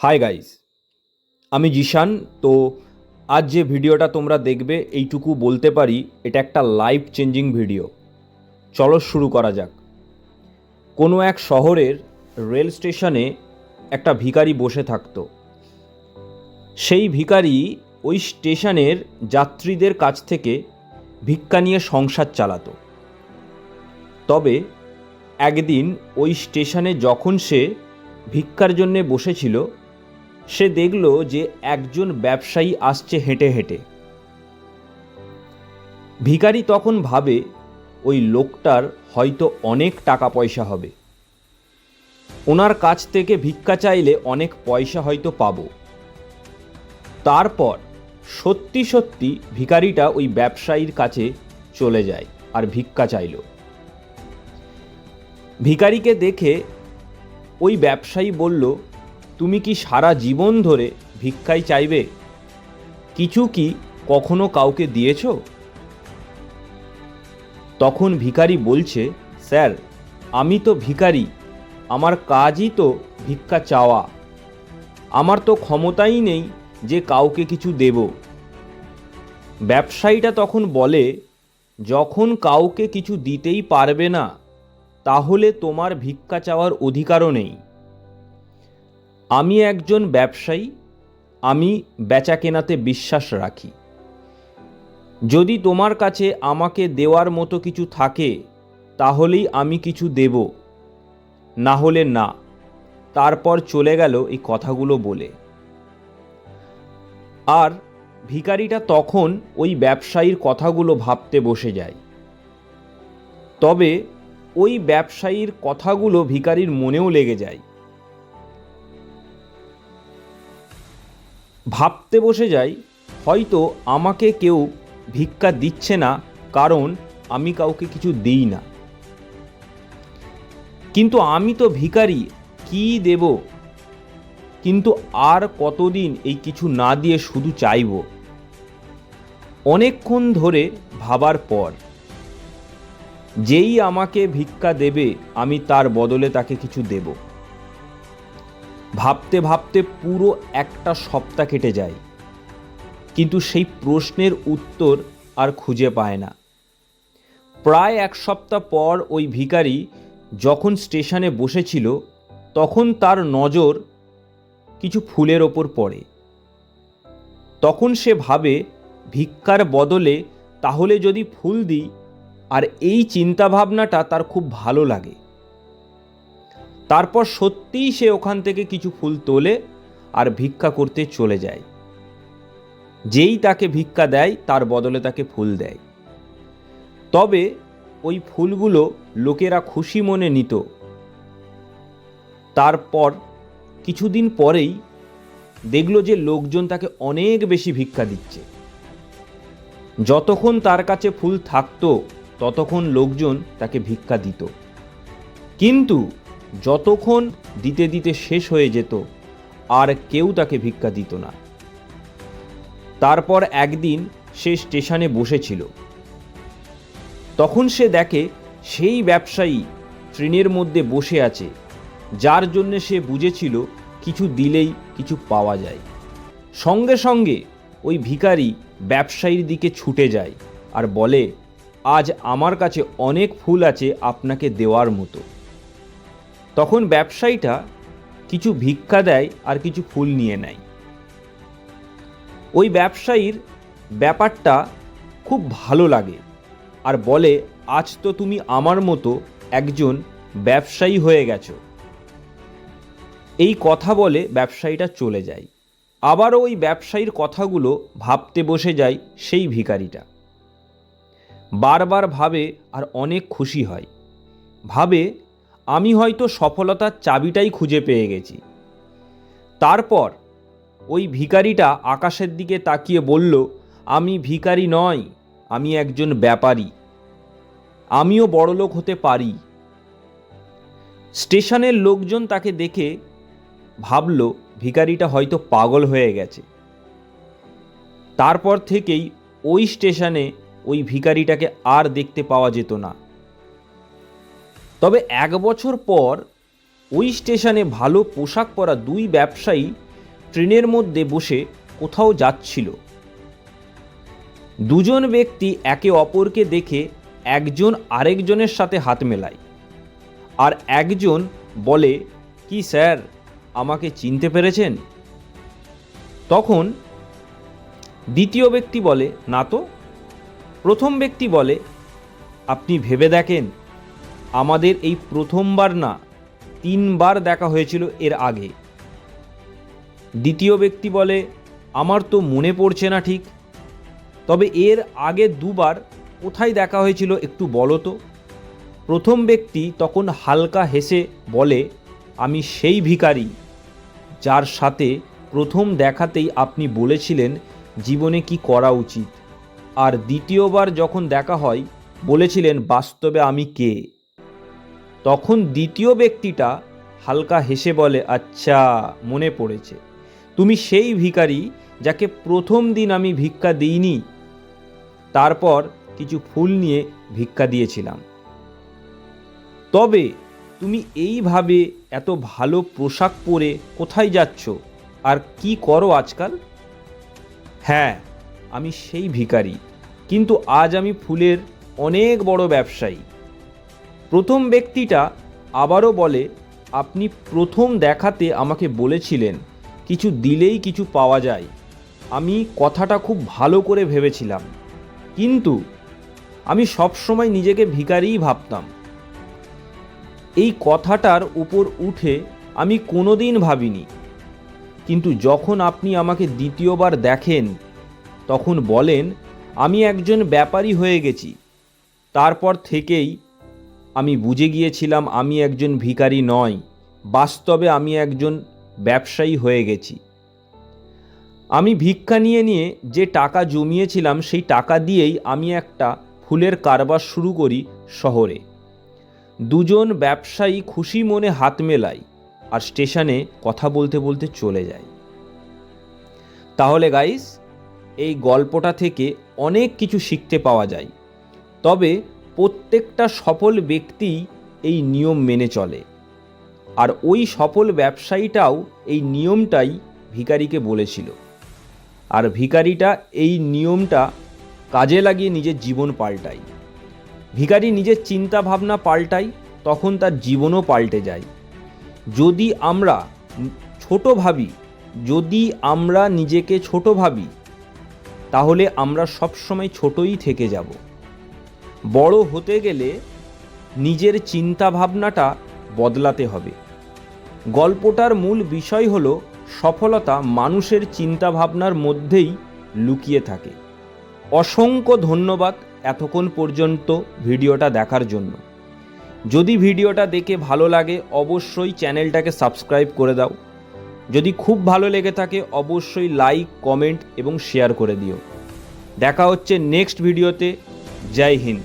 Hi guys আমি জিশান। তো আজ যে ভিডিওটা তোমরা দেখবে, এইটুকু বলতে পারি, এটা একটা লাইফ চেঞ্জিং ভিডিও চলো শুরু করা যাক। কোনো এক শহরের রেল স্টেশনে একটা ভিখারি বসে থাকতো। সেই ভিখারি ওই স্টেশনের যাত্রীদের কাছ থেকে ভিক্ষা নিয়ে সংসার চালাতো। তবে একদিন ওই স্টেশনে যখন সে ভিক্ষার জন্যে বসেছিল সে দেখল যে একজন ব্যবসায়ী আসছে হেঁটে হেঁটে। ভিখারি তখন ভাবে, ওই লোকটার হয়তো অনেক টাকা পয়সা হবে। ওনার কাছ থেকে ভিক্ষা চাইলে অনেক পয়সা হয়তো পাব। তারপর সত্যি সত্যি ভিখারিটা ওই ব্যবসায়ীর কাছে চলে যায় আর ভিক্ষা চাইলো। ভিখারিকে দেখে ওই ব্যবসায়ী বলল তুমি কি সারা জীবন ধরে ভিক্ষাই চাইবে? কিছু কি কখনো কাউকে দিয়েছ? তখন ভিখারি বলছে, স্যার, আমি তো ভিখারি, আমার কাজই তো ভিক্ষা চাওয়া। আমার তো ক্ষমতাই নেই যে কাউকে কিছু দেব। ব্যবসায়ীটা তখন বলে, যখন কাউকে কিছু দিতেই পারবে না, তাহলে তোমার ভিক্ষা চাওয়ার অধিকারও নেই। আমি একজন ব্যবসায়ী, আমি বেচা কেনাতে বিশ্বাস রাখি। যদি তোমার কাছে আমাকে দেওয়ার মতো কিছু থাকে, তাহলেই আমি কিছু দেব। না হলে না। তারপর চলে গেল এই কথাগুলো বলে। আর ভিখারিটা তখন ওই ব্যবসায়ীর কথাগুলো ভাবতে বসে যায়। তবে ওই ব্যবসায়ীর কথাগুলো ভিখারির মনেও লেগে যায়। ভাবতে বসে যাই, হয়তো আমাকে কেউ ভিক্ষা দিচ্ছে না, কারণ আমি কাউকে কিছু দিই না। কিন্তু আমি তো ভিখারি, কি দেব? কিন্তু আর কতদিন এই কিছু না দিয়ে শুধু চাইব? অনেকক্ষণ ধরে ভাবার পর, যেই আমাকে ভিক্ষা দেবে, আমি তার বদলে তাকে কিছু দেব। ভাবতে ভাবতে পুরো একটা সপ্তাহ কেটে যায়। কিন্তু সেই প্রশ্নের উত্তর আর খুঁজে পায় না। প্রায় এক সপ্তাহ পর ওই ভিখারি যখন স্টেশনে বসেছিল, তখন তার নজর কিছু ফুলের ওপর পড়ে। তখন সে ভাবে, ভিক্ষার বদলে তাহলে যদি ফুল দিই, আর এই চিন্তাভাবনাটা তার খুব ভালো লাগে। তারপর সত্যিই সে ওখান থেকে কিছু ফুল তোলে আর ভিক্ষা করতে চলে যায়। যেই তাকে ভিক্ষা দেয়, তার বদলে তাকে ফুল দেয়। তবে ওই ফুলগুলো লোকেরা খুশি মনে নিত। তারপর কিছুদিন পরেই দেখল যে লোকজন তাকে অনেক বেশি ভিক্ষা দিচ্ছে। যতক্ষণ তার কাছে ফুল থাকতো, ততক্ষণ লোকজন তাকে ভিক্ষা দিত। কিন্তু যতক্ষণ দিতে দিতে শেষ হয়ে যেত, আর কেউ তাকে ভিক্ষা দিত না। তারপর একদিন সে স্টেশনে বসেছিল। তখন সে দেখে সেই ব্যবসায়ী ট্রেনের মধ্যে বসে আছে, যার জন্য সে বুঝেছিল কিছু দিলেই কিছু পাওয়া যায়। সঙ্গে সঙ্গে ওই ভিখারি ব্যবসায়ীর দিকে ছুটে যায় আর বলে, আজ আমার কাছে অনেক ফুল আছে আপনাকে দেওয়ার মতো। তখন ব্যবসায়ীটা কিছু ভিক্ষা দেয় আর কিছু ফুল নিয়ে নেয়। ওই ব্যবসায়ীর ব্যাপারটা খুব ভালো লাগে আর বলে, আজ তো তুমি আমার মতো একজন ব্যবসায়ী হয়ে গেছো। এই কথা বলে ব্যবসায়ীটা চলে যায়। আবারও ওই ব্যবসায়ীর কথাগুলো ভাবতে বসে যায় সেই ভিখারিটা। বারবার ভাবে আর অনেক খুশি হয়। ভাবে আমি হয়তো সফলতার চাবিটাই খুঁজে পেয়ে গেছি। তারপর ওই ভিখারিটা আকাশের দিকে তাকিয়ে বলল, আমি ভিখারি নয় আমি একজন ব্যাপারী। আমিও বড়লোক হতে পারি। স্টেশনের লোকজন তাকে দেখে ভাবল, ভিখারিটা হয়তো পাগল হয়ে গেছে। তারপর থেকেই ওই স্টেশনে ওই ভিকারিটাকে আর দেখতে পাওয়া যেত না। তবে এক বছর পর ওই স্টেশনে ভালো পোশাক পরা দুই ব্যবসায়ী ট্রেনের মধ্যে বসে কোথাও যাচ্ছিল। দুজন ব্যক্তি একে অপরকে দেখে একজন আরেকজনের সাথে হাত মেলায় আর একজন বলে, কি স্যার, আমাকে চিনতে পেরেছেন? তখন দ্বিতীয় ব্যক্তি বলে, না তো। প্রথম ব্যক্তি বলে, আপনি ভেবে দেখেন। আমাদের এই প্রথমবার না, তিনবার দেখা হয়েছিল এর আগে। দ্বিতীয় ব্যক্তি বলে, আমার তো মনে পড়ছে না ঠিক। তবে এর আগে দুবার কোথায় দেখা হয়েছিল একটু বলো তো? প্রথম ব্যক্তি তখন হালকা হেসে বলে, আমি সেই ভিখারি যার সাথে প্রথম দেখাতেই আপনি বলেছিলেন জীবনে কি করা উচিত। আর দ্বিতীয়বার যখন দেখা হয়, বলেছিলেন, বাস্তবে আমি কে? তখন দ্বিতীয় ব্যক্তিটা হালকা হেসে বলে আচ্ছা মনে পড়েছে। তুমি সেই ভিখারি যাকে প্রথম দিন আমি ভিক্ষা দিইনি। তারপর কিছু ফুল নিয়ে ভিক্ষা দিয়েছিলাম। তবে তুমি এইভাবে এত ভালো পোশাক পরে কোথায় যাচ্ছ? আর কি করো আজকাল? হ্যাঁ আমি সেই ভিখারি। কিন্তু আজ আমি ফুলের অনেক বড় ব্যবসায়ী। প্রথম ব্যক্তিটা আবারও বলে, আপনি প্রথম দেখাতে আমাকে বলেছিলেন, কিছু দিলেই কিছু পাওয়া যায়। আমি কথাটা খুব ভালো করে ভেবেছিলাম। কিন্তু আমি সবসময় নিজেকে ভিখারিই ভাবতাম। এই কথাটার উপর উঠে আমি কোনোদিন ভাবিনি। কিন্তু যখন আপনি আমাকে দ্বিতীয়বার দেখেন, তখন বলেন, আমি একজন ব্যাপারী হয়ে গেছি। তারপর থেকেই আমি বুঝে গিয়েছিলাম আমি একজন ভিখারি নয় বাস্তবে আমি একজন ব্যবসায়ী হয়ে গেছি। আমি ভিক্ষা নিয়ে নিয়ে যে টাকা জমিয়েছিলাম সেই টাকা দিয়েই আমি একটা ফুলের কারবার শুরু করি শহরে। দুজন ব্যবসায়ী খুশি মনে হাত মেলায় আর স্টেশনে কথা বলতে বলতে চলে যায়। তাহলে গাইস, এই গল্পটা থেকে অনেক কিছু শিখতে পাওয়া যায়। তবে প্রত্যেকটা সফল ব্যক্তি এই নিয়ম মেনে চলে। আর ওই সফল ব্যবসায়ীটাও এই নিয়মটাই ভিখারিকে বলেছিল। আর ভিখারিটা এই নিয়মটা কাজে লাগিয়ে নিজের জীবন পাল্টায়। ভিখারি নিজের চিন্তা ভাবনা পাল্টায়, তখন তার জীবনও পাল্টে যায়। যদি আমরা ছোট ভাবি, যদি আমরা নিজেকে ছোট ভাবি, তাহলে আমরা সবসময় ছোটই থেকে যাব। বড় হতে গেলে নিজের চিন্তা ভাবনাটা বদলাতে হবে। গল্পটার মূল বিষয় হলো সফলতা মানুষের চিন্তা ভাবনার মধ্যেই লুকিয়ে থাকে। অসংখ্য ধন্যবাদ এতক্ষণ পর্যন্ত ভিডিওটা দেখার জন্য। যদি ভিডিওটা দেখে ভালো লাগে, অবশ্যই চ্যানেলটাকে সাবস্ক্রাইব করে দাও। যদি খুব ভালো লেগে থাকে, অবশ্যই লাইক, কমেন্ট এবং শেয়ার করে দিও। দেখা হচ্ছে নেক্সট ভিডিওতে। জয় হিন্দ।